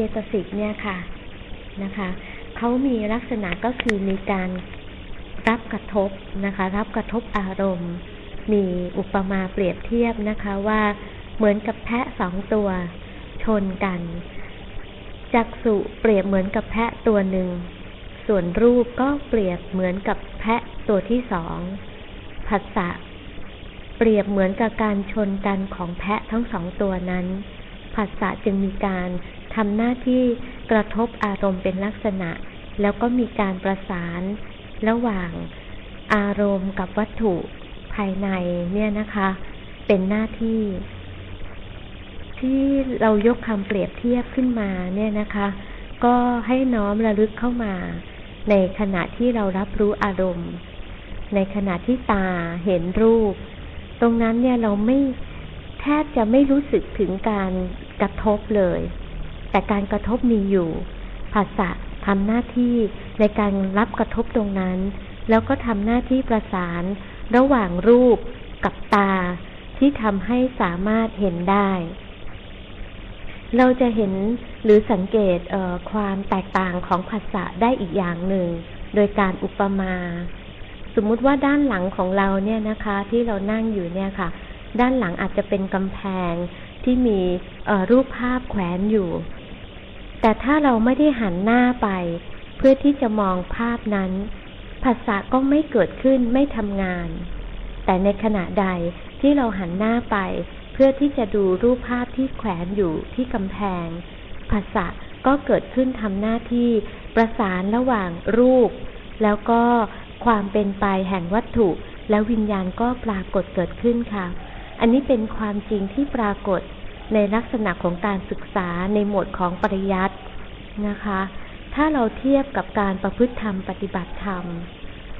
เจตสิกเนี่ยค่ะนะคะเขามีลักษณะก็คือมีการรับกระทบนะคะ รับกระทบอารมณ์ มีอุปมาเปรียบเทียบนะคะว่าเหมือนกับแพะสองตัวชนกันจักสุเปรียบเหมือนกับแพะตัวหนึ่ง ส่วนรูปก็เปรียบเหมือนกับแพะตัวที่สองผัสสะเปรียบเหมือนกับการชนกันของแพะทั้งสองตัวนั้นผัสสะจึงมีการ ทำหน้าที่กระทบอารมณ์เป็นลักษณะ แล้วก็มีการประสาน ระหว่างอารมณ์กับวัตถุภายในเนี่ยนะคะ เป็นหน้าที่ ที่เรายกคำเปรียบเทียบขึ้นมาเนี่ยนะคะ ก็ให้น้อมระลึกเข้ามา ในขณะที่เรารับรู้อารมณ์ ในขณะที่ตาเห็นรูป ตรงนั้นเนี่ยเราไม่แทบจะไม่รู้สึกถึงการกระทบเลย แต่การกระทบมีอยู่ ภาษาทำหน้าที่ในการรับกระทบตรงนั้น แล้วก็ทำหน้าที่ประสาน ระหว่างรูปกับตา ที่ทำให้สามารถเห็นได้ เราจะเห็นหรือสังเกตความแตกต่างของภาษาได้อีกอย่างหนึ่ง โดยการอุปมา สมมุติว่าด้านหลังของเราเนี่ยนะคะ ที่เรานั่งอยู่เนี่ยค่ะ ด้านหลังอาจจะเป็นกำแพงที่มีรูปภาพแขวนอยู่ แต่ถ้าเราไม่ได้หันหน้าไป เพื่อที่จะมองภาพนั้นภาษาก็ไม่เกิดขึ้นไม่ทำงาน แต่ในขณะใดที่เราหันหน้าไป เพื่อที่จะดูรูปภาพที่แขวนอยู่ที่กำแพงภาษาก็เกิดขึ้นทำหน้าที่ประสานระหว่างรูป แล้วก็ความเป็นไปแห่งวัตถุ แล้ววิญญาณก็ปรากฏเกิดขึ้นค่ะ อันนี้เป็นความจริงที่ปรากฏ ในลักษณะของการศึกษาในหมวดของปริยัตินะคะ ถ้าเราเทียบกับการประพฤติธรรมปฏิบัติธรรม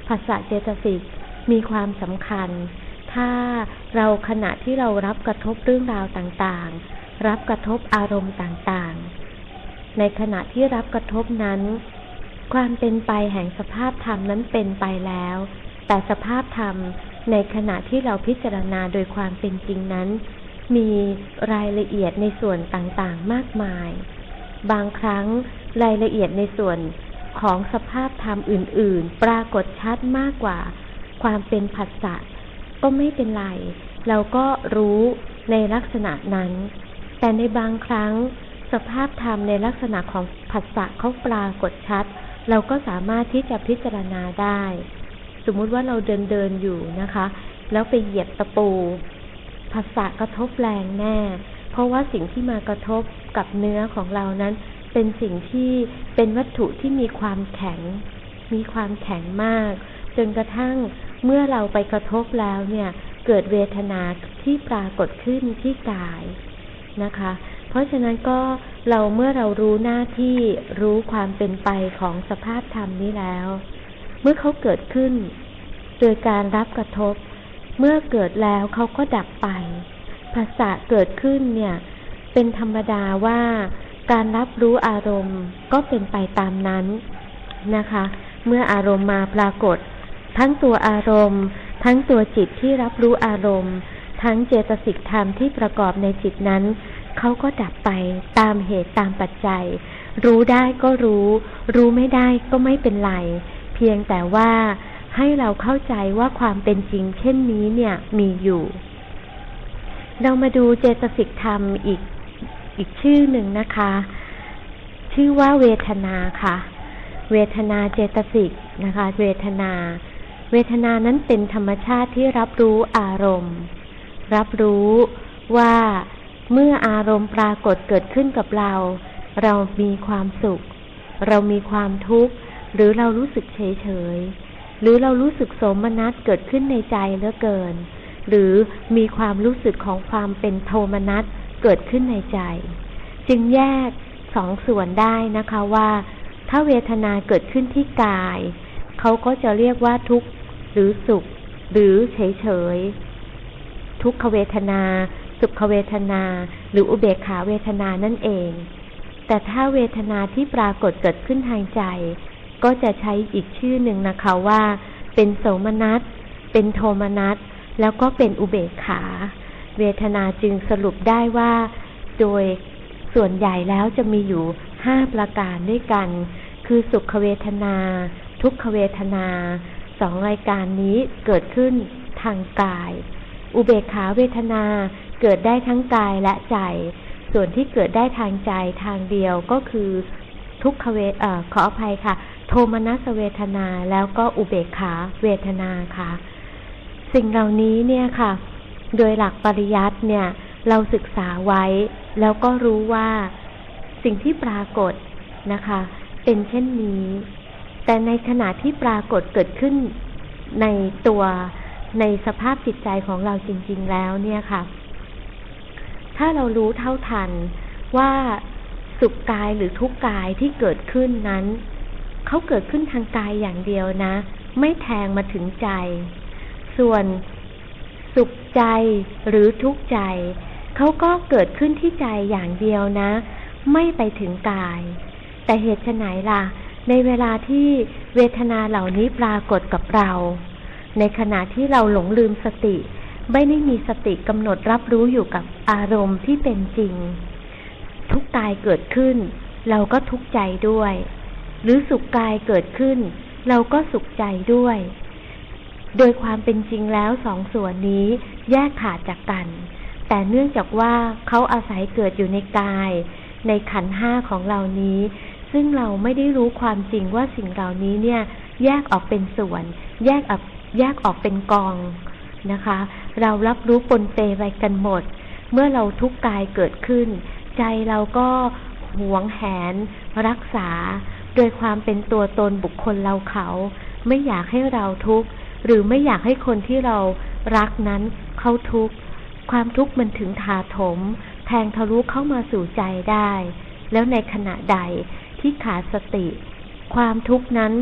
ภาษาเจตสิกมีความสำคัญ ถ้าเราขณะที่เรารับกระทบเรื่องราวต่างๆ รับกระทบอารมณ์ต่างๆ ในขณะที่รับกระทบนั้น ความเป็นไปแห่งสภาพธรรมนั้นเป็นไปแล้ว แต่สภาพธรรมในขณะที่เราพิจารณาโดยความเป็นจริงนั้น มีรายละเอียดในส่วนต่างๆมากมาย บางครั้งรายละเอียดในส่วนของสภาพธรรมอื่น ๆ ปรากฏชัดมากกว่า ความเป็นผัสสะก็ไม่เป็นไร เราก็รู้ในลักษณะนั้น แต่ในบางครั้ง สภาพธรรมในลักษณะของผัสสะเขาปรากฏชัด เราก็สามารถที่จะพิจารณาได้ สมมุติว่าเราเดินเดินอยู่นะคะ แล้วไปเหยียบตะปู ผัสสะกระทบแรงแน่ เพราะว่าสิ่งที่มากระทบกับเนื้อของเรานั้น เป็นสิ่งที่เป็นวัตถุที่มีความแข็ง มีความแข็งมาก จนกระทั่งเมื่อเราไปกระทบแล้วเนี่ย เกิดเวทนาที่ปรากฏขึ้นที่กายนะคะ เพราะฉะนั้นก็เราเมื่อเรารู้หน้าที่รู้ความเป็นไปของสภาพธรรมนี้แล้ว เมื่อเขาเกิดขึ้น โดยการรับกระทบ เมื่อเกิดแล้วเขาก็ดับไป ภาษาเกิดขึ้นเนี่ย เป็นธรรมดาว่าการรับรู้อารมณ์ก็เป็นไปตามนั้นนะคะ เมื่ออารมณ์มาปรากฏ ทั้งตัวอารมณ์ ทั้งตัวจิตที่รับรู้อารมณ์ ทั้งเจตสิกธรรมที่ประกอบในจิตนั้นเขาก็ดับไปตามเหตุตามปัจจัย รู้ได้ก็รู้ รู้ไม่ได้ก็ไม่เป็นไร เพียงแต่ว่า ให้เราเข้าใจว่าความเป็นจริงเช่นนี้เนี่ยมีอยู่ เรามาดูเจตสิกธรรมอีกอีกชื่อหนึ่งนะคะ ชื่อว่าเวทนาค่ะ เวทนาเจตสิกนะคะ เวทนา เวทนานั้นเป็นธรรมชาติที่รับรู้อารมณ์ รับรู้ว่าเมื่ออารมณ์ปรากฏเกิดขึ้นกับเรา เรามีความสุข เรามีความทุกข์ หรือเรารู้สึกเฉยเฉย หรือเรารู้สึกโสมนัสเกิดขึ้นในใจเหลือเกิน หรือมีความรู้สึกของความเป็นโทมนัสเกิดขึ้นในใจ จึงแยกสองส่วนได้นะคะว่า ถ้าเวทนาเกิดขึ้นที่กาย เขาก็จะเรียกว่าทุกข์หรือสุข หรือเฉยเฉยทุกขเวทนา สุขเวทนา หรืออุเบกขาเวทนานั่นเอง แต่ถ้าเวทนาที่ปรากฏเกิดขึ้นทางใจ ก็จะใช้อีกชื่อหนึ่งนะคะว่า เป็นโสมนัส เป็นโทมนัส แล้วก็เป็นอุเบกขา เวทนาจึงสรุปได้ว่า โดยส่วนใหญ่แล้วจะมีอยู่ห้าประการด้วยกัน คือสุขเวทนา ทุกขเวทนาสองรายการนี้เกิดขึ้นทางกาย อุเบกขาเวทนาเกิดได้ทั้งกายและใจ ส่วนที่เกิดได้ทางใจทางเดียวก็คือทุกขเวทเอ่อขออภัยค่ะ โทมนัสเวทนาแล้วก็อุเบกขาเวทนาค่ะ สิ่งเหล่านี้เนี่ยค่ะ โดยหลักปริยัติเนี่ย เราศึกษาไว้ แล้วก็รู้ว่าสิ่งที่ปรากฏนะคะ เป็นเช่นนี้ แต่ในขณะที่ปรากฏเกิดขึ้นในตัวในสภาพจิตใจของเราจริง ๆ แล้วเนี่ยค่ะ ถ้าเรารู้เท่าทันว่าสุขกายหรือทุกกายที่เกิดขึ้นนั้น เขาเกิดขึ้นทางกายอย่างเดียวนะ ไม่แทงมาถึงใจ ส่วนสุขใจหรือทุกข์ใจ เขาก็เกิดขึ้นที่ใจอย่างเดียวนะ ไม่ไปถึงกาย แต่เหตุไหนล่ะ ในเวลาที่เวทนาเหล่านี้ปรากฏกับเรา ในขณะที่เราหลงลืมสติ ไม่ได้มีสติกำหนดรับรู้อยู่กับอารมณ์ที่เป็นจริง ทุกกายเกิดขึ้น เราก็ทุกข์ใจด้วย หรือสุขกายเกิดขึ้น เราก็สุขใจด้วย โดยความเป็นจริงแล้วสองส่วนนี้แยกขาดจากกัน แต่เนื่องจากว่าเขาอาศัยเกิดอยู่ในกาย ในขันห้าของเรานี้ ซึ่งเราไม่ได้รู้ความจริงว่าสิ่งเหล่านี้เนี่ย แยกออกเป็นส่วน แยกออกแยกออกเป็นกองนะคะ เรารับรู้ปนเปไปกันหมด เมื่อเราทุกกายเกิดขึ้น ใจเราก็หวงแหน รักษา โดยความเป็นตัวตนบุคคลเราเขา ไม่อยากให้เราทุกข์หรือไม่อยากให้คนที่เรารักนั้นเขาทุกข์ความทุกข์มันถึงถาถม แทงทะลุเข้ามาสู่ใจได้ แล้วในขณะใดที่ขาดสติ ความทุกข์นั้น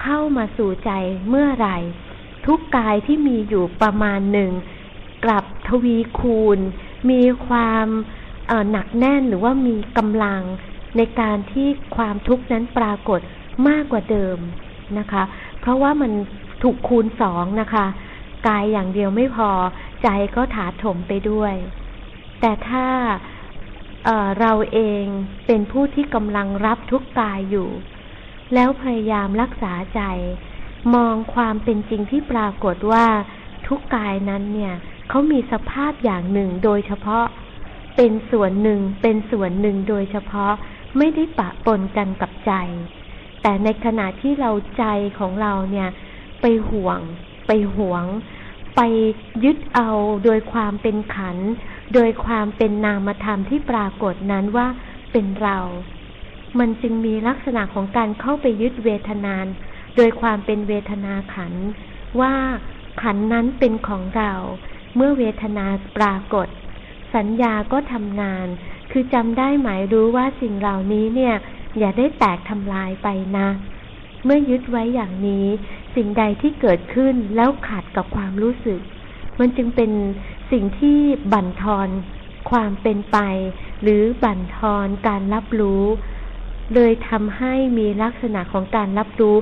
เข้ามาสู่ใจเมื่อไหร่ ทุกกายที่มีอยู่ประมาณหนึ่ง กลับทวีคูณ มีความหนักแน่นหรือว่ามีกำลัง ในการที่ความทุกข์นั้นปรากฏมากกว่าเดิมนะคะ เพราะว่ามันถูกคูณสองนะคะ กายอย่างเดียวไม่พอใจก็ถาถมไปด้วย แต่ถ้าเเราเองเป็นผู้ที่กำลังรับทุกกายอยู่ แล้วพยายามรักษาใจ มองความเป็นจริงที่ปรากฏว่าทุกกายนั้นเนี่ยเขามีสภาพอย่างหนึ่งโดยเฉพาะ เป็นส่วนหนึ่งเป็นส่วนหนึ่งโดยเฉพาะ ไม่ได้ปะปนกันกับใจ แต่ในขณะที่เราใจของเราเนี่ย ไปห่วง ไปหวง ไปยึดเอาโดยความเป็นขัน โดยความเป็นนามธรรมที่ปรากฏนั้นว่าเป็นเรา มันจึงมีลักษณะของการเข้าไปยึดเวทนานโดยความเป็นเวทนาขัน ว่าขันนั้นเป็นของเรา เมื่อเวทนาปรากฏ สัญญาก็ทำงาน คือจำได้หมายรู้ว่าสิ่งเหล่านี้เนี่ย อย่าได้แตกทำลายไปนะ เมื่อยึดไว้อย่างนี้ สิ่งใดที่เกิดขึ้นแล้วขัดกับความรู้สึก มันจึงเป็นสิ่งที่บั่นทอนความเป็นไป หรือบั่นทอนการรับรู้ เลยทำให้มีลักษณะของการรับรู้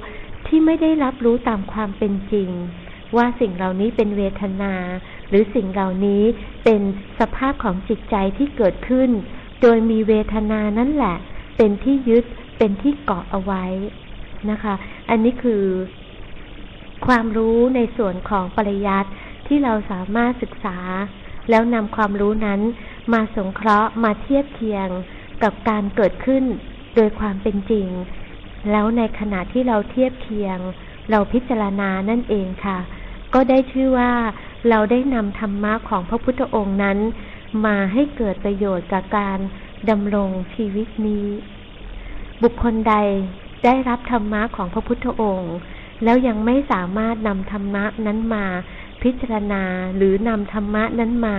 ที่ไม่ได้รับรู้ตามความเป็นจริง ว่าสิ่งเหล่านี้เป็นเวทนา หรือสิ่งเหล่านี้เป็นสภาพของจิตใจที่เกิดขึ้น โดยมีเวทนานั่นแหละ เป็นที่ยึดเป็นที่เกาะเอาไว้นะคะ อันนี้คือความรู้ในส่วนของปริยัติที่เราสามารถศึกษา แล้วนำความรู้นั้นมาสงเคราะห์มาเทียบเคียงกับการเกิดขึ้นโดยความเป็นจริง แล้วในขณะที่เราเทียบเคียง เราพิจารณานั่นเองค่ะ ก็ได้ชื่อว่าเราได้นำธรรมะของพระพุทธองค์นั้น มาให้เกิดประโยชน์กับการดำรงชีวิตนี้ บุคคลใดได้รับธรรมะของพระพุทธองค์ แล้วยังไม่สามารถนำธรรมะนั้นมาพิจารณาหรือนำธรรมะนั้นมา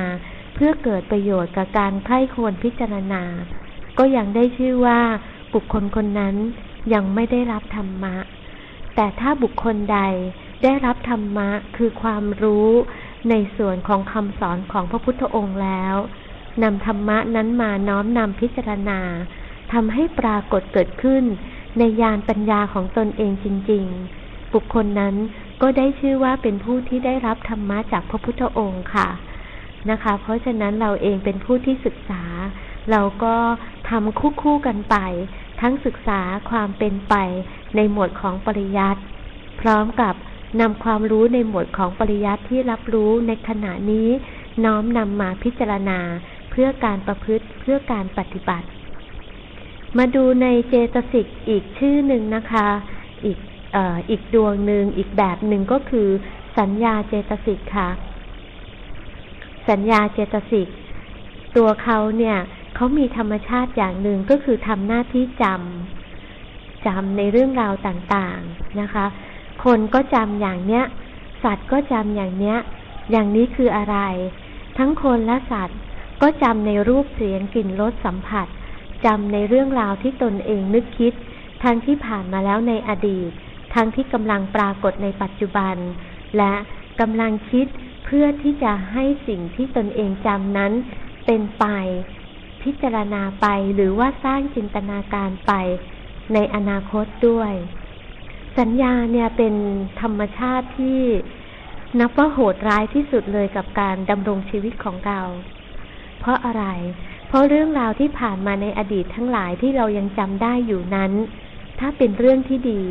เพื่อเกิดประโยชน์กับการไข้ควรพิจารณา ก็ยังได้ชื่อว่าบุคคลคนนั้นยังไม่ได้รับธรรมะ แต่ถ้าบุคคลใดได้รับธรรมะคือความรู้ ในส่วนของคำสอนของพระพุทธองค์แล้วนำธรรมะนั้นมาน้อมนำพิจารณาทำให้ปรากฏเกิดขึ้น ในญาณปัญญาของตนเองจริง ๆ บุคคลนั้นก็ได้ชื่อว่าเป็นผู้ที่ได้รับธรรมะจากพระพุทธองค์ค่ะนะคะ เพราะฉะนั้นเราเองเป็นผู้ที่ศึกษา เราก็ทำคู่คู่กันไป ทั้งศึกษาความเป็นไปในหมวดของปริยัติพร้อมกับ นำความรู้ในหมวดของปริยัติที่รับรู้ในขณะนี้ น้อมนำมาพิจารณา เพื่อการประพฤติเพื่อการปฏิบัติ มาดูในเจตสิกอีกชื่อหนึ่งนะคะ อีกออีกดวงหนึ่งอีกแบบหนึ่งก็คือสัญญาเจตสิกค่ะ สัญญาเจตสิก ตัวเขาเนี่ยเขามีธรรมชาติอย่างหนึ่งก็คือทำหน้าที่จำจำในเรื่องราวต่างๆนะคะ คนก็จำอย่างเนี้ย สัตว์ก็จำอย่างเนี้ย อย่างนี้คืออะไร ทั้งคนและสัตว์ก็จำในรูปเสียงกลิ่นรสสัมผัสจำในเรื่องราวที่ตนเองนึกคิด ทั้งที่ผ่านมาแล้วในอดีต ทั้งที่กำลังปรากฏในปัจจุบัน และกำลังคิดเพื่อที่จะให้สิ่งที่ตนเองจำนั้นเป็นไป พิจารณาไปหรือว่าสร้างจินตนาการไป ในอนาคตด้วย สัญญาเนี่ยเป็นธรรมชาติที่นับว่าโหดร้ายที่สุดเลยกับการดำรงชีวิตของเรา เพราะอะไร เพราะเรื่องราวที่ผ่านมาในอดีตทั้งหลายที่เรายังจำได้อยู่นั้น ถ้าเป็นเรื่องที่ดี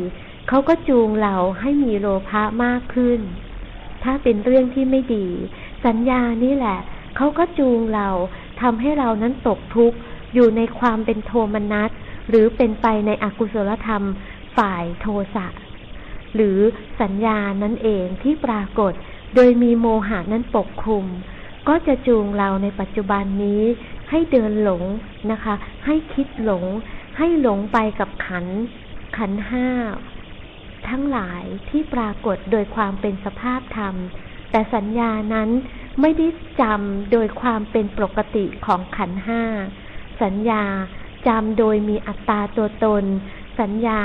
เขาก็จูงเราให้มีโลภะมากขึ้น ถ้าเป็นเรื่องที่ไม่ดี สัญญานี่แหละ เขาก็จูงเราทำให้เรานั้นตกทุกข์อยู่ในความเป็นโทมนัสหรือเป็นไปในอกุศลธรรม ฝ่ายโทสะหรือสัญญานั่นเองที่ปรากฏ โดยมีโมหะนั้นปกคลุม ก็จะจูงเราในปัจจุบันนี้ ให้เดินหลงนะคะ ให้คิดหลง ให้หลงไปกับขัน ขันห้า ทั้งหลายที่ปรากฏโดยความเป็นสภาพธรรม แต่สัญญานั้นไม่ได้จำโดยความเป็นปกติของขันห้า สัญญาจำโดยมีอัตตาตัวตน สัญญา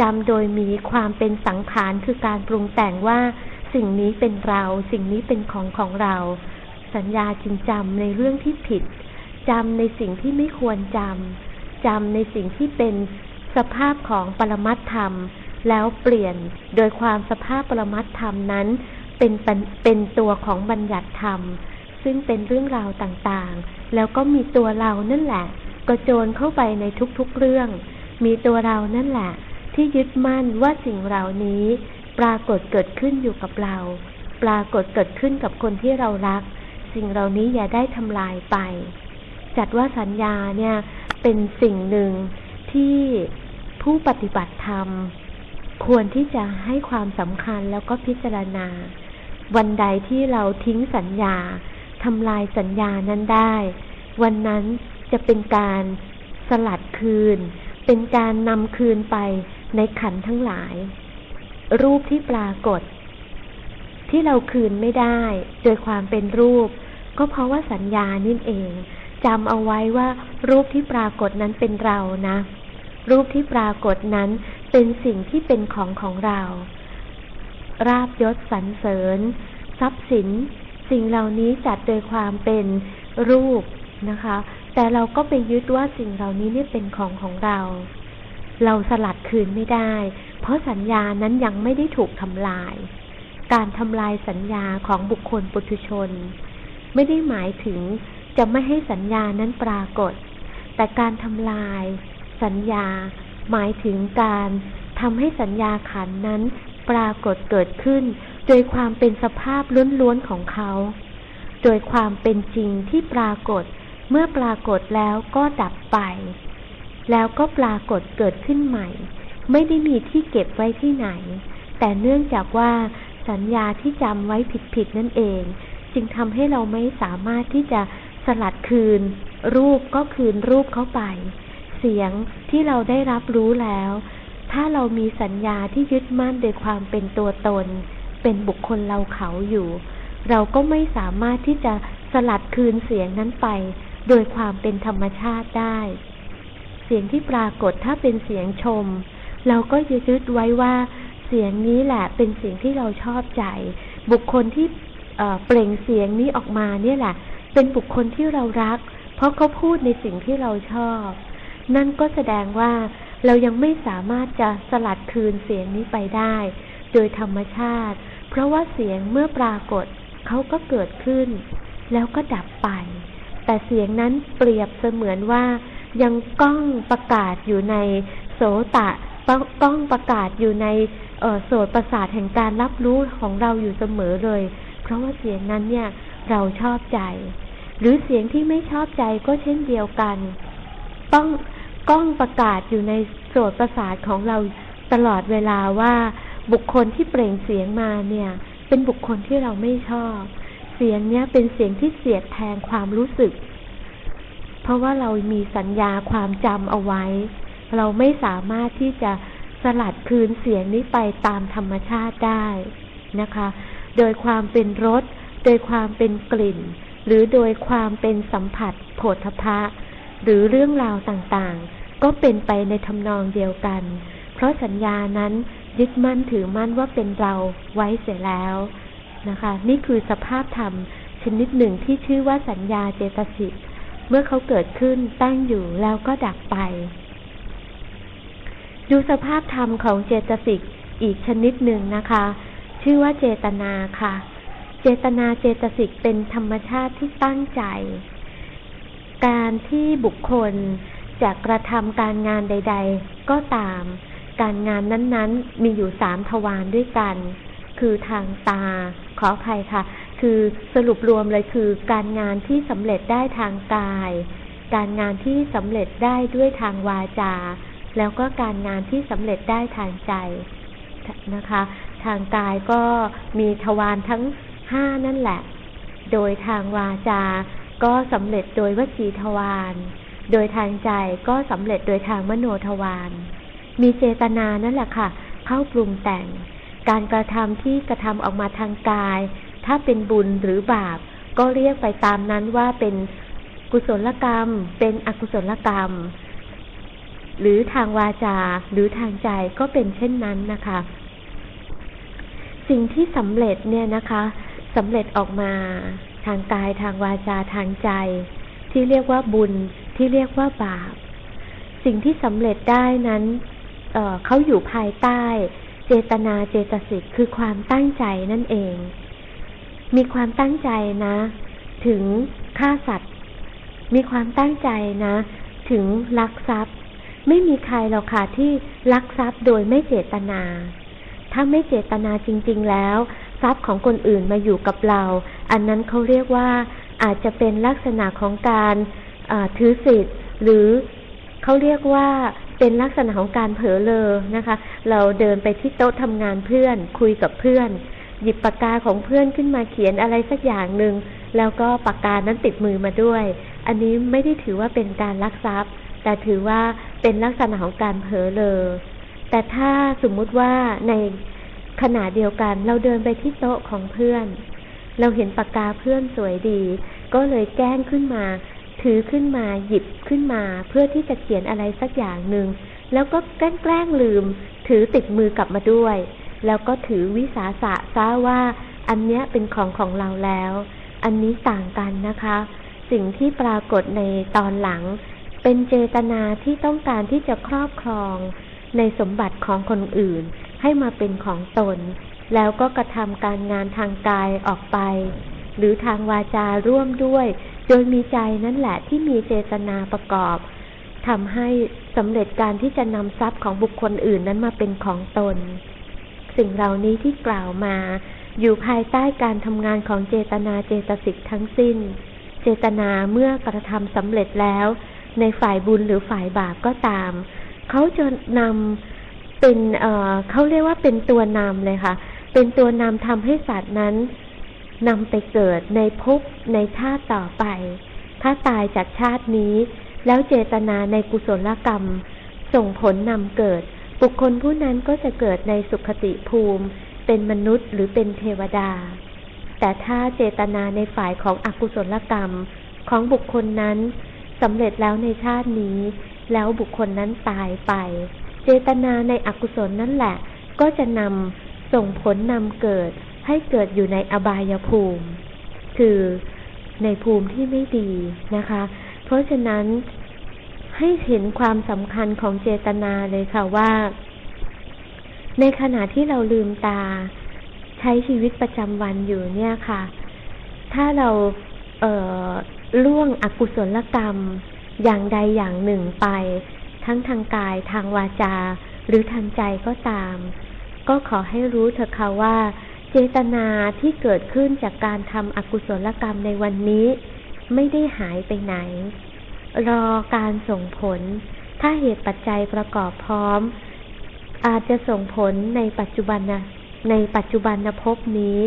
จำโดยมีความเป็นสังขารคือการปรุงแต่งว่า สิ่งนี้เป็นเรา สิ่งนี้เป็นของของเรา สัญญาจึงจำในเรื่องที่ผิดจำในสิ่งที่ไม่ควรจำจำในสิ่งที่เป็นสภาพของปรมัตธรรม แล้วเปลี่ยนโดยความสภาพปรมัตธรรมนั้น เป็นเป็นตัวของบัญญัติธรรม ซึ่งเป็นเรื่องราวต่างๆ แล้วก็มีตัวเรานั่นแหละ กระโจนเข้าไปในทุกๆเรื่อง มีตัวเรานั่นแหละ ที่ยึดมั่นว่าสิ่งเหล่านี้ ปรากฏเกิดขึ้นอยู่กับเรา ปรากฏเกิดขึ้นกับคนที่เรารัก สิ่งเหล่านี้อย่าได้ทำลายไป จัดว่าสัญญาเนี่ยเป็นสิ่งหนึ่งที่ผู้ปฏิบัติธรรม ควรที่จะให้ความสำคัญแล้วก็พิจารณา วันใดที่เราทิ้งสัญญาทำลายสัญญานั้นได้ วันนั้นจะเป็นการสลัดคืน เป็นการนำคืนไปในขันทั้งหลาย รูปที่ปรากฏ ที่เราคืนไม่ได้โดยความเป็นรูป ก็เพราะว่าสัญญานี่เองจำเอาไว้ว่ารูปที่ปรากฏนั้นเป็นเรานะ รูปที่ปรากฏนั้นเป็นสิ่งที่เป็นของของเรา ราบยศสรรเสริญ ทรัพย์สิน สิ่งเหล่านี้จัดโดยความเป็นรูปนะคะ แต่เราก็ไปยึดว่าสิ่งเหล่านี้นี่เป็นของของเรา เราสลัดคืนไม่ได้ เพราะสัญญานั้นยังไม่ได้ถูกทำลาย การทำลายสัญญาของบุคคลปุถุชน ไม่ได้หมายถึงจะไม่ให้สัญญานั้นปรากฏ แต่การทำลายสัญญาหมายถึงการทำให้สัญญาขันนั้นปรากฏเกิดขึ้น โดยความเป็นสภาพล้วนๆของเขา โดยความเป็นจริงที่ปรากฏ เมื่อปรากฏแล้วก็ดับไป แล้วก็ปรากฏเกิดขึ้นใหม่ ไม่ได้มีที่เก็บไว้ที่ไหน แต่เนื่องจากว่าสัญญาที่จำไว้ผิดๆนั่นเอง จึงทำให้เราไม่สามารถที่จะสลัดคืน รูปก็คืนรูปเข้าไป เสียงที่เราได้รับรู้แล้ว ถ้าเรามีสัญญาที่ยึดมั่นโดยความเป็นตัวตน เป็นบุคคลเราเขาอยู่ เราก็ไม่สามารถที่จะสลัดคืนเสียงนั้นไป โดยความเป็นธรรมชาติได้ เสียงที่ปรากฏถ้าเป็นเสียงชม เราก็จะยึดไว้ว่าเสียงนี้แหละเป็นเสียงที่เราชอบใจ บุคคลที่เปล่งเสียงนี้ออกมาเนี่ยแหละ เป็นบุคคลที่เรารัก เพราะเขาพูดในสิ่งที่เราชอบ นั่นก็แสดงว่าเรายังไม่สามารถจะสลัดคืนเสียงนี้ไปได้ โดยธรรมชาติ เพราะว่าเสียงเมื่อปรากฏเขาก็เกิดขึ้น แล้วก็ดับไป แต่เสียงนั้นเปรียบเสมือนว่า ยังก้องประกาศอยู่ในโสตะก้องประกาศอยู่ในโสตประสาทแห่งการรับรู้ของเราอยู่เสมอเลย เพราะว่าเสียงนั้นเนี่ยเราชอบใจ หรือเสียงที่ไม่ชอบใจก็เช่นเดียวกัน ต้องก้องประกาศอยู่ในโสตประสาทของเราตลอดเวลาว่าบุคคลที่เปล่งเสียงมาเนี่ย เป็นบุคคลที่เราไม่ชอบ สียงเนี้ยเป็นเสียงที่เสียดแทงความรู้สึก เพราะว่าเรามีสัญญาความจำเอาไว้ เราไม่สามารถที่จะสลัดคืนเสียงนี้ไปตามธรรมชาติได้นะคะ โดยความเป็นรส โดยความเป็นกลิ่น หรือโดยความเป็นสัมผัสโผฏฐะหรือเรื่องราวต่างๆ ก็เป็นไปในทำนองเดียวกัน เพราะสัญญานั้นยึดมั่นถือมั่นว่าเป็นเราไว้เสียแล้ว นะคะ นี่คือสภาพธรรมชนิดหนึ่งที่ชื่อว่าสัญญาเจตสิกเมื่อเขาเกิดขึ้นตั้งอยู่แล้วก็ดับไป ดูสภาพธรรมของเจตสิกอีกชนิดหนึ่งนะคะ ชื่อว่าเจตนาค่ะ เจตนาเจตสิกเป็นธรรมชาติที่ตั้งใจ การที่บุคคลจะกระทำการงานใด ๆ ก็ตาม การงานนั้นๆ มีอยู่สามทวารด้วยกัน คือทางตา ขออภัยค่ะ คือสรุปรวมเลยคือ การงานที่สำเร็จได้ทางกาย การงานที่สำเร็จได้ด้วยทางวาจา แล้วก็การงานที่สำเร็จได้ทางใจนะคะ ทางกายก็มีทวารทั้งห้านั่นแหละ โดยทางวาจา ก็สำเร็จโดยวจีทวารโดยทางใจก็สำเร็จโดยทางมโนทวารมีเจตนานั่นแหละค่ะ เข้าปรุงแต่ง การกระทำที่กระทำออกมาทางกาย ถ้าเป็นบุญหรือบาป ก็เรียกไปตามนั้นว่าเป็นกุศลกรรม เป็นอกุศลกรรม หรือทางวาจาหรือทางใจก็เป็นเช่นนั้นนะคะ สิ่งที่สำเร็จเนี่ยนะคะสำเร็จออกมาทางกายทางวาจาทางใจ ที่เรียกว่าบุญที่เรียกว่าบาป สิ่งที่สำเร็จได้นั้นเเขาอยู่ภายใต้ เจตนาเจตสิกคือความตั้งใจนั่นเอง มีความตั้งใจนะ ถึงฆ่าสัตว์ มีความตั้งใจนะ ถึงลักทรัพย์ ไม่มีใครหรอกค่ะที่ลักทรัพย์โดยไม่เจตนา ถ้าไม่เจตนาจริง ๆ แล้ว ทรัพย์ของคนอื่นมาอยู่กับเรา อันนั้นเขาเรียกว่าอาจจะเป็นลักษณะของการถือสิทธิ์หรือเขาเรียกว่า เป็นลักษณะของการเผลอเลอนะคะ เราเดินไปที่โต๊ะทำงานเพื่อน คุยกับเพื่อน หยิบปากกาของเพื่อนขึ้นมาเขียนอะไรสักอย่างหนึ่งแล้วก็ปากกานั้นติดมือมาด้วย อันนี้ไม่ได้ถือว่าเป็นการลักทรัพย์ แต่ถือว่าเป็นลักษณะของการเผลอเลอแต่ถ้าสมมุติว่าในขณะเดียวกันเราเดินไปที่โต๊ะของเพื่อน เราเห็นปากกาเพื่อนสวยดี ก็เลยแกล้งขึ้นมา ถือขึ้นมาหยิบขึ้นมาเพื่อที่จะเขียนอะไรสักอย่างหนึ่งแล้วก็แกล้งลืม ถือติดมือกลับมาด้วย แล้วก็ถือวิสาสะซะว่า อันเนี้ยเป็นของของเราแล้ว อันนี้ต่างกันนะคะ สิ่งที่ปรากฏในตอนหลัง เป็นเจตนาที่ต้องการที่จะครอบครอง ในสมบัติของคนอื่น ให้มาเป็นของตน แล้วก็กระทำการงานทางกายออกไป หรือทางวาจาร่วมด้วย โดยมีใจนั่นแหละที่มีเจตนาประกอบทำให้สำเร็จการที่จะนำทรัพย์ของบุคคลอื่นนั้นมาเป็นของตน สิ่งเหล่านี้ที่กล่าวมา อยู่ภายใต้การทำงานของเจตนาเจตสิกทั้งสิ้น เจตนาเมื่อกระทำสำเร็จแล้ว ในฝ่ายบุญหรือฝ่ายบาปก็ตาม เขาจะนำเป็นเเขาเรียกว่าเป็นตัวนำเลยค่ะ เป็นตัวนำทำให้สัตว์นั้น นำไปเกิดในภพในชาติต่อไป ถ้าตายจากชาตินี้ แล้วเจตนาในกุศลกรรม ส่งผลนำเกิด บุคคลผู้นั้นก็จะเกิดในสุขติภูมิ เป็นมนุษย์หรือเป็นเทวดา แต่ถ้าเจตนาในฝ่ายของอกุศลกรรมของบุคคลนั้นสำเร็จแล้วในชาตินี้ แล้วบุคคลนั้นตายไป เจตนาในอกุศลนั่นแหละ ก็จะนำส่งผลนำเกิด ให้เกิดอยู่ในอบายภูมิ คือในภูมิที่ไม่ดีนะคะ เพราะฉะนั้นให้เห็นความสำคัญของเจตนาเลยค่ะว่า ในขณะที่เราลืมตา ใช้ชีวิตประจำวันอยู่เนี่ยค่ะ ถ้าเราเล่วงอกุศลกรรมอย่างใดอย่างหนึ่งไป ทั้งทางกายทางวาจา หรือทางใจก็ตาม ก็ขอให้รู้เถอะค่ะว่า เจตนาที่เกิดขึ้นจากการทำอกุศลกรรมในวันนี้ ไม่ได้หายไปไหน รอการส่งผล ถ้าเหตุปัจจัยประกอบพร้อม อาจจะส่งผลในปัจจุบันนะในปัจจุบันภพนี้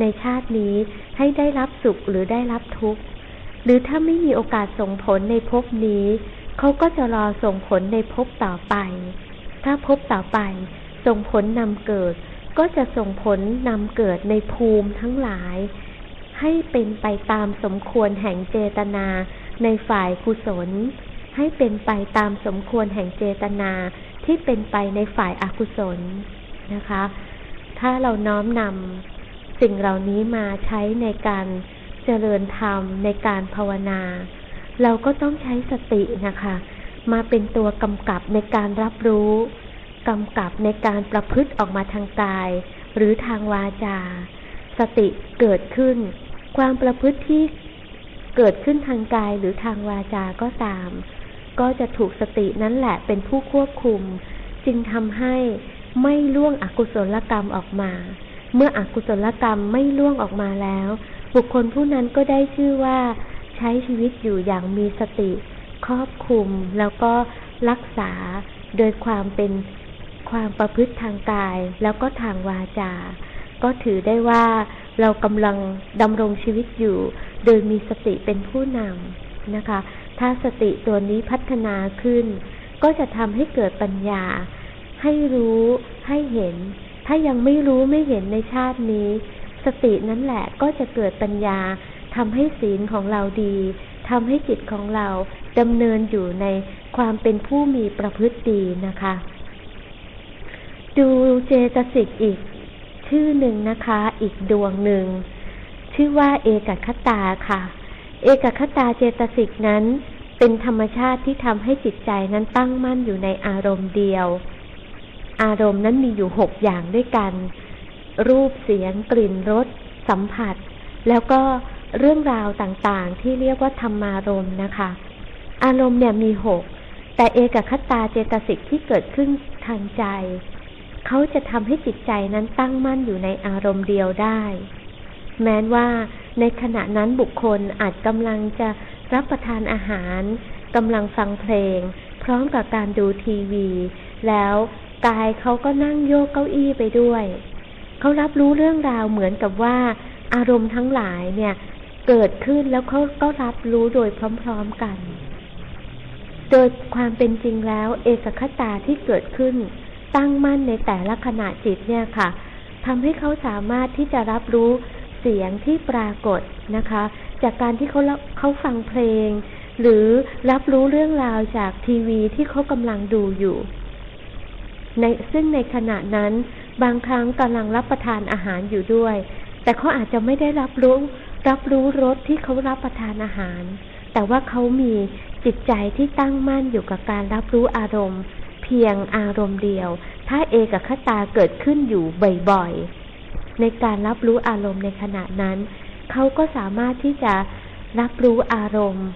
ในชาตินี้ให้ได้รับสุขหรือได้รับทุกข์ หรือถ้าไม่มีโอกาสส่งผลในภพนี้เขาก็จะรอส่งผลในภพต่อไป ถ้าภพต่อไปส่งผลนำเกิด ก็จะส่งผลนำเกิดในภูมิทั้งหลาย ให้เป็นไปตามสมควรแห่งเจตนาในฝ่ายกุศล ให้เป็นไปตามสมควรแห่งเจตนาที่เป็นไปในฝ่ายอากุศลนะคะ ถ้าเราน้อมนำสิ่งเหล่านี้มาใช้ในการเจริญธรรมในการภาวนา เราก็ต้องใช้สตินะคะ มาเป็นตัวกำกับในการรับรู้ กำกับในการประพฤติออกมาทางกาย หรือทางวาจา สติเกิดขึ้น ความประพฤติที่เกิดขึ้นทางกายหรือทางวาจาก็ตาม ก็จะถูกสตินั่นแหละเป็นผู้ควบคุม จึงทำให้ไม่ล่วงอกุศลกรรมออกมา เมื่ออกุศลกรรมไม่ล่วงออกมาแล้ว บุคคลผู้นั้นก็ได้ชื่อว่า ใช้ชีวิตอยู่อย่างมีสติ ครอบคุมแล้วก็รักษาโดยความเป็น ความประพฤติทางกาย แล้วก็ทางวาจา ก็ถือได้ว่าเรากำลังดำรงชีวิตอยู่ โดยมีสติเป็นผู้นำนะคะ ถ้าสติตัวนี้พัฒนาขึ้น ก็จะทำให้เกิดปัญญา ให้รู้ให้เห็น ถ้ายังไม่รู้ไม่เห็นในชาตินี้ สตินั่นแหละก็จะเกิดปัญญาทำให้ศีลของเราดีทำให้จิตของเราดำเนินอยู่ในความเป็นผู้มีประพฤติดีนะคะ ดูเจตสิกอีก ชื่อหนึ่งนะคะ อีกดวงหนึ่ง ชื่อว่าเอกคตาค่ะ เอกคตาเจตสิกนั้น เป็นธรรมชาติที่ทำให้จิตใจนั้นตั้งมั่นอยู่ในอารมณ์เดียว อารมณ์นั้นมีอยู่หกอย่างด้วยกัน รูปเสียงกลิ่นรสสัมผัส แล้วก็เรื่องราวต่างๆ ที่เรียกว่าธรรมารมณ์นะคะ อารมณ์เนี่ยมีหกแต่เอกคตาเจตสิกที่เกิดขึ้นทางใจ เขาจะทำให้จิตใจนั้นตั้งมั่นอยู่ในอารมณ์เดียวได้ แม้ว่าในขณะนั้นบุคคลอาจกำลังจะรับประทานอาหารกำลังฟังเพลง พร้อมกับการดูทีวี แล้วกายเขาก็นั่งโยกเก้าอี้ไปด้วย เขารับรู้เรื่องราวเหมือนกับว่า อารมณ์ทั้งหลายเนี่ยเกิดขึ้นแล้วเขาก็รับรู้โดยพร้อมๆกัน โดยความเป็นจริงแล้ว เอกคตาที่เกิดขึ้น ตั้งมั่นในแต่ละขณะจิตเนี่ยค่ะทำให้เขาสามารถที่จะรับรู้เสียงที่ปรากฏนะคะ จากการที่เขาเขาฟังเพลง หรือรับรู้เรื่องราวจากทีวีที่เขากำลังดูอยู่ในซึ่งในขณะนั้นบางครั้งกำลังรับประทานอาหารอยู่ด้วย แต่เขาอาจจะไม่ได้รับรู้ รับรู้รสที่เขารับประทานอาหาร แต่ว่าเขามีจิตใจที่ตั้งมั่นอยู่กับการรับรู้อารมณ์ เพียงอารมณ์เดียว ถ้าเอกคตาเกิดขึ้นอยู่บ่อยๆ ในการรับรู้อารมณ์ในขณะนั้น เขาก็สามารถที่จะรับรู้อารมณ์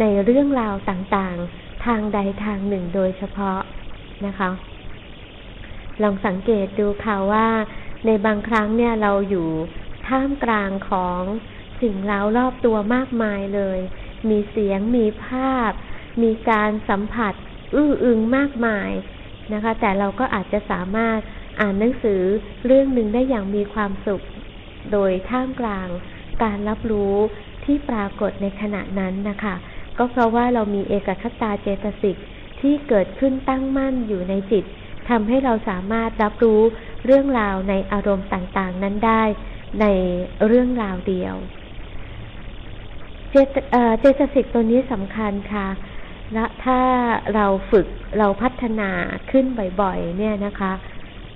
ในเรื่องราวต่างๆ ทางใดทางหนึ่งโดยเฉพาะนะคะ ลองสังเกตดูค่ะว่าในบางครั้งเนี่ยเราอยู่ท่ามกลางของสิ่งเร้ารอบตัวมากมายเลย มีเสียง มีภาพ มีการสัมผัส อื้ออึงมากมายนะคะ แต่เราก็อาจจะสามารถอ่านหนังสือเรื่องหนึ่งได้อย่างมีความสุข โดยท่ามกลางการรับรู้ที่ปรากฏในขณะนั้นนะคะ ก็เพราะว่าเรามีเอกคตาเจตสิกที่เกิดขึ้นตั้งมั่นอยู่ในจิตทำให้เราสามารถรับรู้เรื่องราวในอารมณ์ต่างๆ นั้นได้ในเรื่องราวเดียว เจตเจตสิกตัวนี้สำคัญค่ะ และถ้าเราฝึกเราพัฒนาขึ้นบ่อยๆ เนี่ยนะคะ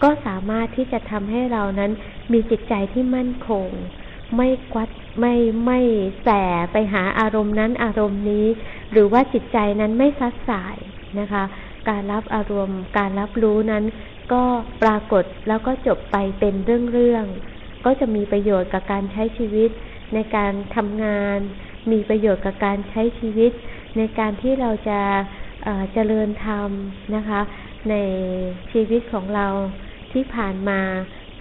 ก็สามารถที่จะทำให้เรานั้นมีจิตใจที่มั่นคง ไม่กวัดไม่ไม่แสไปหาอารมณ์นั้นอารมณ์นี้ หรือว่าจิตใจนั้นไม่ซัดสายนะคะ การรับอารมณ์ การรับรู้นั้น ก็ปรากฏแล้วก็จบไปเป็นเรื่องๆก็จะมีประโยชน์กับการใช้ชีวิต ในการทำงาน มีประโยชน์กับการใช้ชีวิต ในการที่เราจะเอ่อเจริญธรรมนะคะ ในชีวิตของเราที่ผ่านมา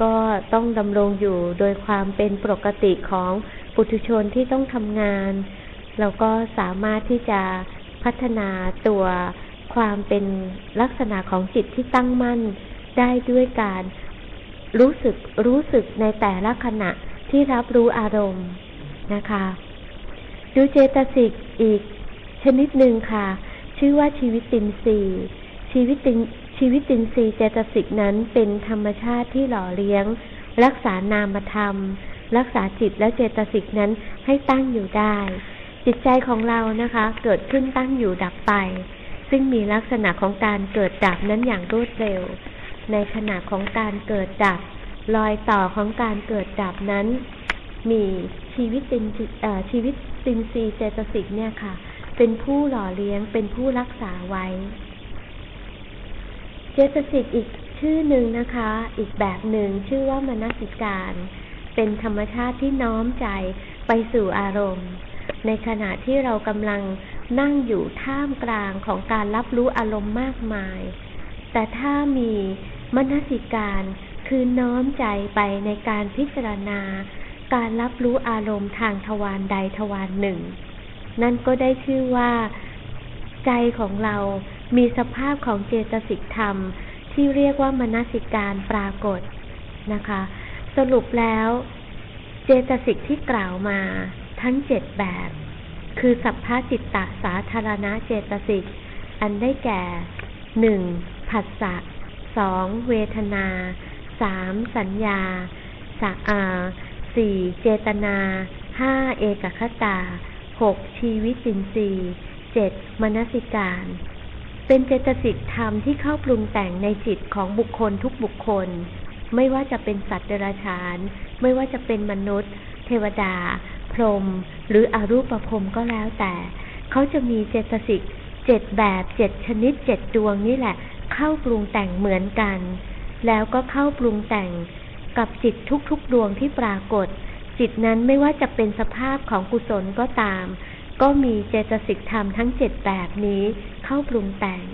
ก็ต้องดำรงอยู่โดยความเป็นปกติของปุถุชนที่ต้องทำงาน เราก็สามารถที่จะพัฒนาตัวความเป็นลักษณะของจิตที่ตั้งมั่นได้ด้วยการรู้สึกรู้สึกในแต่ละขณะที่รับรู้อารมณ์นะคะดูเจตสิกอีก ชนิดหนึ่งค่ะ ชื่อว่าชีวิตตินทรีชีวิตตินชีวิตตินทรีเจตสิกนั้นเป็นธรรมชาติที่หล่อเลี้ยง รักษานามธรรม รักษาจิตและเจตสิกนั้นให้ตั้งอยู่ได้ จิตใจของเรานะคะ เกิดขึ้นตั้งอยู่ดับไป ซึ่งมีลักษณะของการเกิดดับนั้นอย่างรวดเร็ว ในขณะของการเกิดดับ รอยต่อของการเกิดดับนั้น มีชีวิตตินชีวิตตินทรีเจตสิกเนี่ยค่ะ เป็นผู้หล่อเลี้ยงเป็นผู้รักษาไว้ เจตสิกอีกชื่อหนึ่งนะคะ อีกแบบหนึ่งชื่อว่ามนสิการ เป็นธรรมชาติที่น้อมใจไปสู่อารมณ์ ในขณะที่เรากำลังนั่งอยู่ท่ามกลางของการรับรู้อารมณ์มากมาย แต่ถ้ามีมนสิการคือน้อมใจไปในการพิจารณา การรับรู้อารมณ์ทางทวารใดทวารหนึ่ง นั่นก็ได้ชื่อว่า ใจของเรามีสภาพของเจตสิกธรรม ที่เรียกว่ามนสิการปรากฏนะคะ สรุปแล้ว เจตสิกที่กล่าวมาทั้งเจ็ดแบบ คือสัพพะจิตตสาธารณะเจตสิก อันได้แก่หนึ่งผัสสะสองเวทนาสามสัญญาสะอาสี่เจตนาห้าเอกคตา หกชีวิตินรีเจ็ดมนสิการ เป็นเจตสิกธรรมที่เข้าปรุงแต่งในจิตของบุคคลทุกบุคคล ไม่ว่าจะเป็นสัตว์เดรัจฉาน ไม่ว่าจะเป็นมนุษย์ เทวดา พรหมหรืออรูปภพก็แล้วแต่ เขาจะมีเจตสิกเจ็ดแบบเจ็ดชนิดเจ็ดดวงนี่แหละ เข้าปรุงแต่งเหมือนกัน แล้วก็เข้าปรุงแต่งกับจิตทุกๆดวงที่ปรากฏ จิตนั้นไม่ว่าจะเป็นสภาพของกุศลก็ตาม ก็มีเจตสิกธรรมทั้งเจ็ดแบบนี้เข้าปรุงแต่ง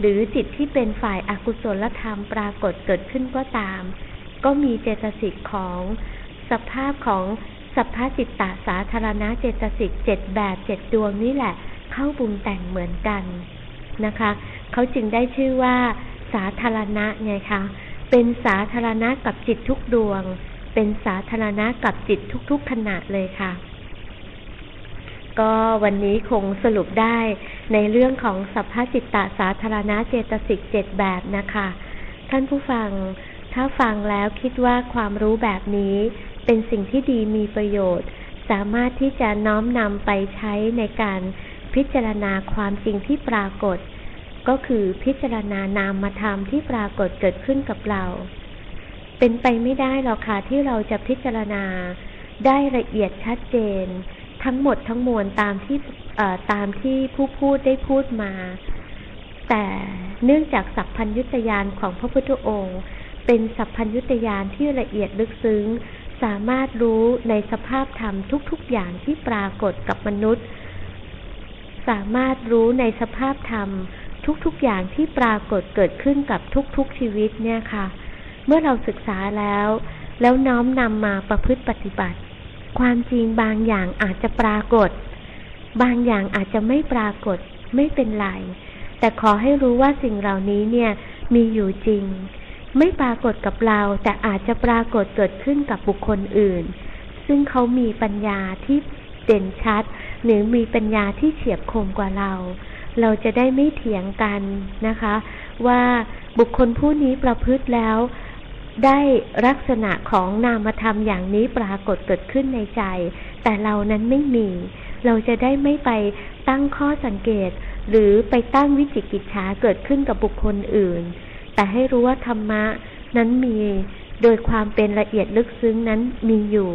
หรือจิตที่เป็นฝ่ายอากุศลธรรมปรากฏเกิดขึ้นก็ตาม ก็มีเจตสิกของสภาพของสัพพจิตตสาธารณะเจตสิกเจ็ดแบบเจ็ดดวงนี่แหละ เข้าปรุงแต่งเหมือนกันนะคะเขาจึงได้ชื่อว่า สาธารณะไงคะเป็นสาธารณะกับจิตทุกดวง เป็นสาธารณะกับจิตทุกๆขณะเลยค่ะ ก็วันนี้คงสรุปได้ในเรื่องของสัพพจิตตสาธารณะเจตสิกเจ็ดแบบนะคะ ท่านผู้ฟังถ้าฟังแล้วคิดว่าความรู้แบบนี้เป็นสิ่งที่ดีมีประโยชน์ สามารถที่จะน้อมนำไปใช้ในการพิจารณาความจริงที่ปรากฏ ก็คือพิจารณานามธรรมที่ปรากฏเกิดขึ้นกับเรา เป็นไปไม่ได้หรอกค่ะที่เราจะพิจารณาได้ละเอียดชัดเจน ทั้งหมดทั้งมวลตามที่ตามที่ผู้พูดได้พูดมา แต่เนื่องจากสัพพัญญุตยานของพระพุทธองค์ เป็นสัพพัญญุตยานที่ละเอียดลึกซึ้ง สามารถรู้ในสภาพธรรมทุกๆอย่างที่ปรากฏกับมนุษย์ สามารถรู้ในสภาพธรรมทุกๆอย่างที่ปรากฏเกิดขึ้นกับทุกๆชีวิตเนี่ยค่ะ เมื่อเราศึกษาแล้ว แล้วน้อมนำมาประพฤติปฏิบัติ ความจริงบางอย่างอาจจะปรากฏ บางอย่างอาจจะไม่ปรากฏไม่เป็นไร แต่ขอให้รู้ว่าสิ่งเหล่านี้เนี่ยมีอยู่จริง ไม่ปรากฏกับเราแต่อาจจะปรากฏเกิดขึ้นกับบุคคลอื่น ซึ่งเขามีปัญญาที่เด่นชัด หรือมีปัญญาที่เฉียบคมกว่าเรา เราจะได้ไม่เถียงกันนะคะ ว่าบุคคลผู้นี้ประพฤติแล้ว ได้ลักษณะของนามธรรมอย่างนี้ปรากฏเกิดขึ้นในใจ แต่เรานั้นไม่มี เราจะได้ไม่ไปตั้งข้อสังเกต หรือไปตั้งวิจิกิจฉาเกิดขึ้นกับบุคคลอื่น แต่ให้รู้ว่าธรรมะนั้นมี โดยความเป็นละเอียดลึกซึ้งนั้นมีอยู่